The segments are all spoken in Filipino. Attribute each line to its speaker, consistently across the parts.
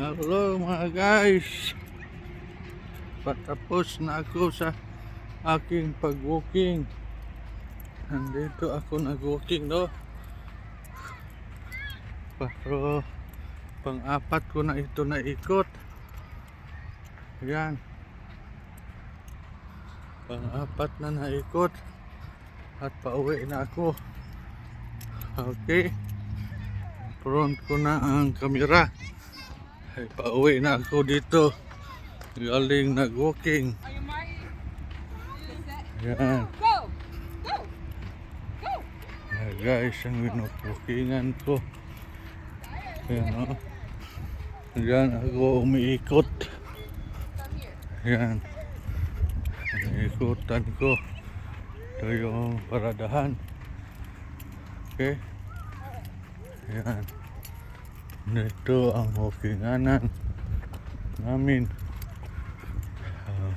Speaker 1: Hello mga guys. Patapos na ako sa aking pag-walking. Nandito ako nag-walking no. Pero pang-apat ko na ito na ikot. Yan. Pang-apat na naikot. At pauwi na ako. Okay. Front ko na ang kamera. Ay, pauwi na ako dito. Galing
Speaker 2: you Marty?
Speaker 1: Yan. Yan guys, ang winok-walkingan ko. Yan o. Yan ako umiikot. Yan. Ikutan ko. Ito yung paradahan. Okay. Yan. Ito ang walkinganan namin. Uh,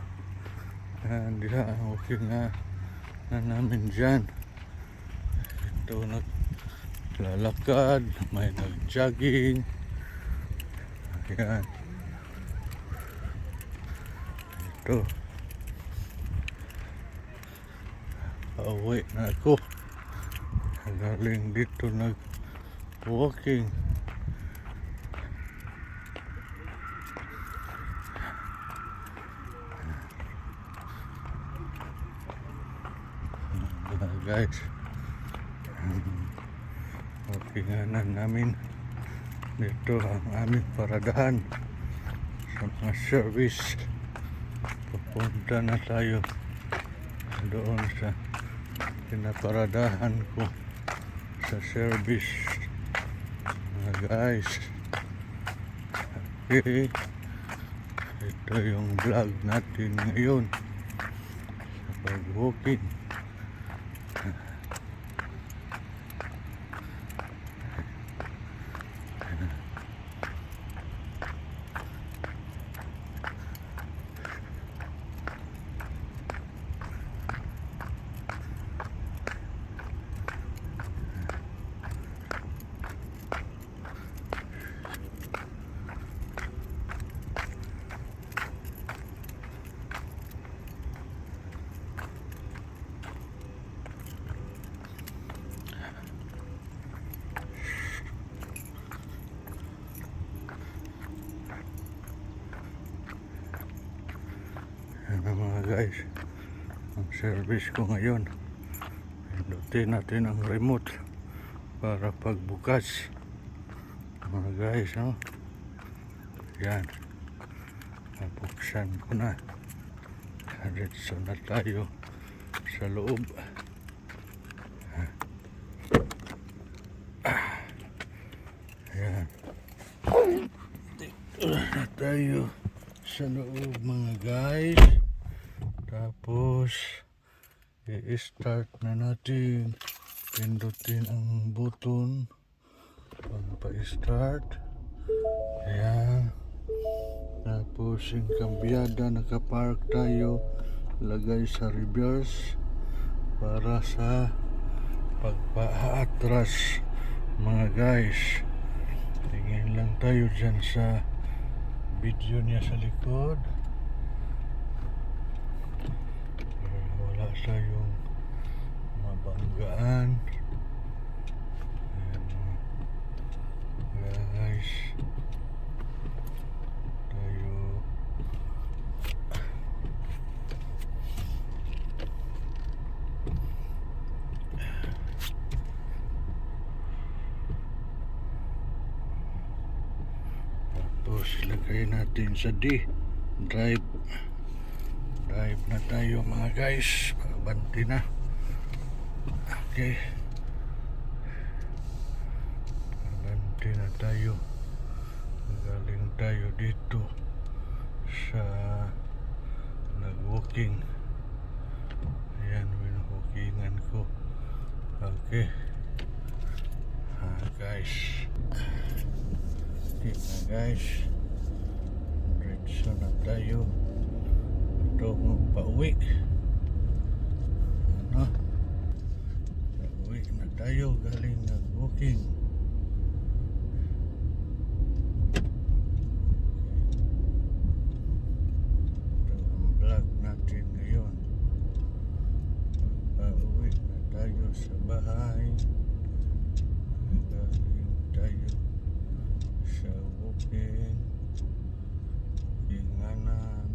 Speaker 1: yan, diha ang walkinganan namin dyan. Ito naglalakad, may nag-jogging. Yan. Ito. Pauwi na ako. Galing dito nag-walking. Ayan, guys. Na namin. Dito ang aming paradahan sa mga service. Pupunta na tayo doon sa pinaparadahan ko sa service. Mga guys. Okay. Ito yung vlog natin ngayon sa pag-walking. Yan ang mga guys. Ang service ko ngayon. Pindutin natin ang remote para pagbukas. Mga guys, no? Yan. Nabuksan ko na. Diretso na tayo sa loob. Yan. Dito na tayo sa loob mga guys. Tapos, i-start na natin. Pindutin ang button. Pag pa-start. Ayan. Tapos, yung kambyada, nakapark tayo. Lagay sa reverse. Para sa pagpa-atras mga guys. Tingin lang tayo dyan sa video niya sa likod. Wala tayong mabanggaan. Ayan mga guys. Tayo. Tapos lagay natin sa D. Drive. Drive na tayo mga guys. Pabanti na. Okay. Pabanti na tayo. Galing tayo dito sa nag-walking. Ayan, walkingan ko. Okay. Ah, guys. Okay na guys. galing ng booking ito ang vlog natin ngayon pauwi na tayo sa bahay. Galing tayo sa booking inganan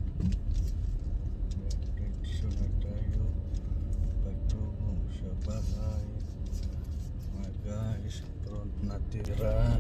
Speaker 1: Bakit sunod tayo patungo sa bahay guys front na tira.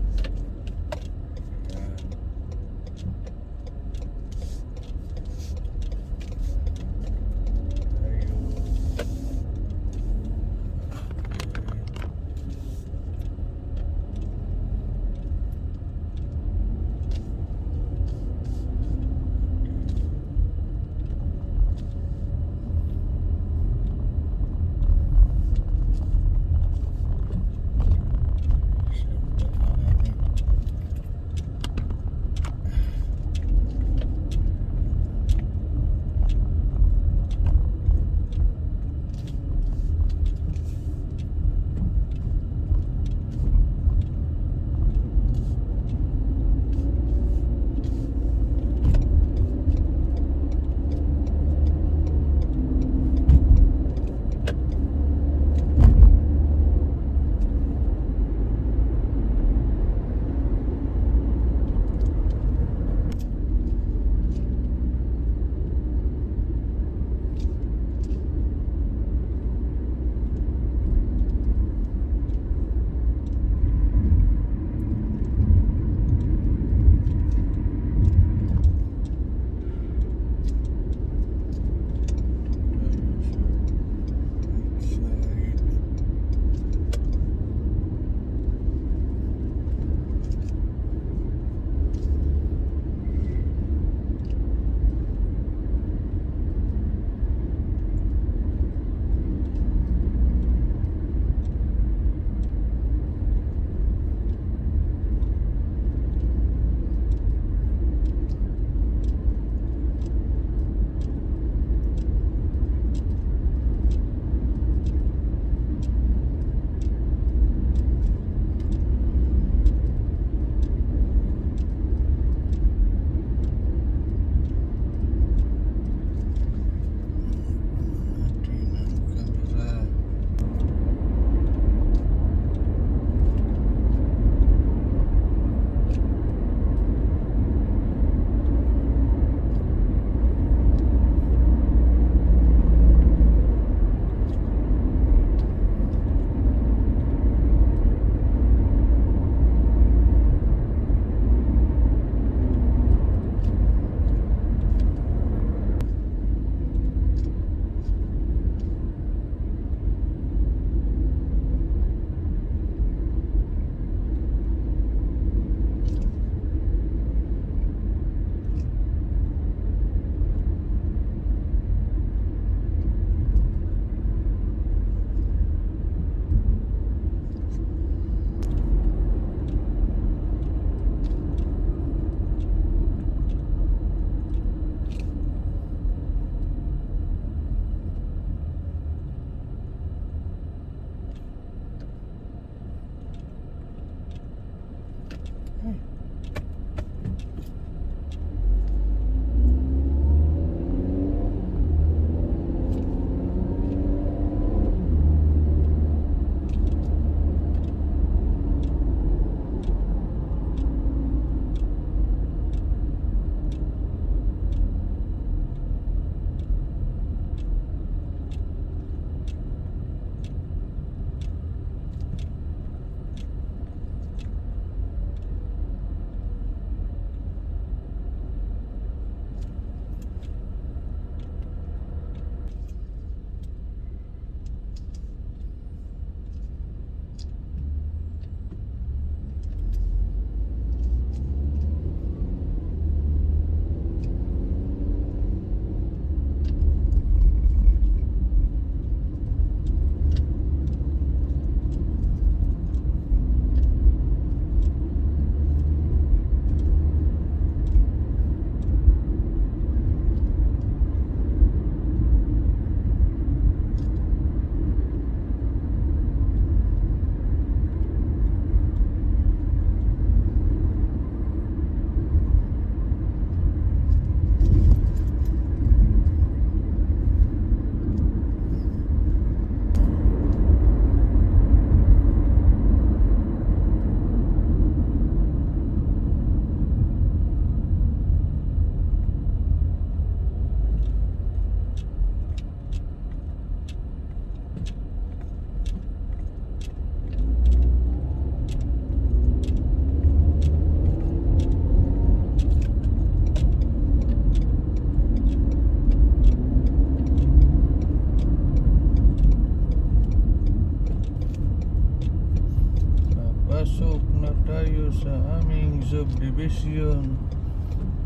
Speaker 1: Papasok na tayo sa aming subdivision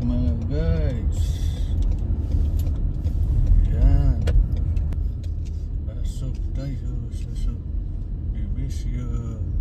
Speaker 1: mga guys. Yan. Pasok tayo sa subdivision.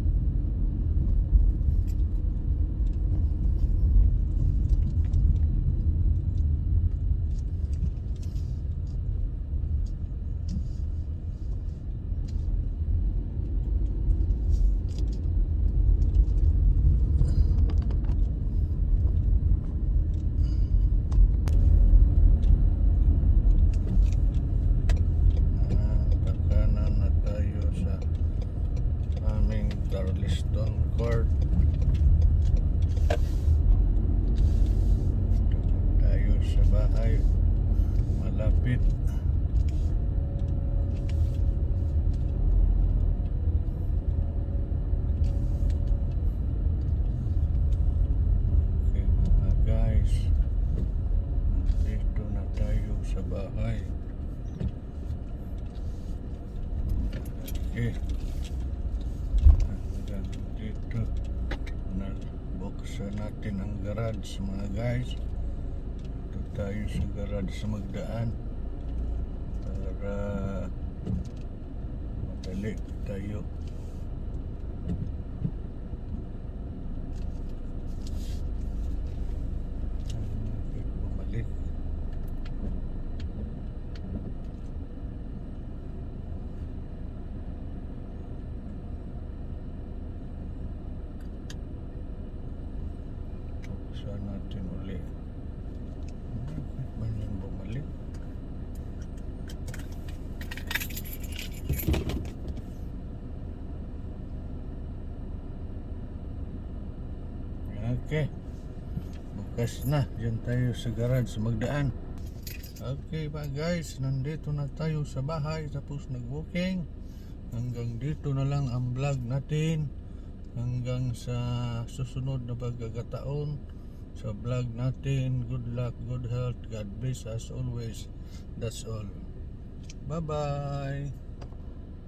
Speaker 1: Nabuksan natin ang garage mga guys. Ito tayo sa garage sa magdaan para madali tayo. Okay, bumalik. Buksan natin uli. Bakit ba niyang bumalik? Okay. Bukas na. Diyan tayo sa garage magdaan. Okay ba guys, nandito na tayo sa bahay tapos nag-walking. Hanggang dito na lang ang vlog natin. Hanggang sa susunod na pagkakataon sa vlog natin. Good luck, good health, God bless as always. That's all. Bye-bye.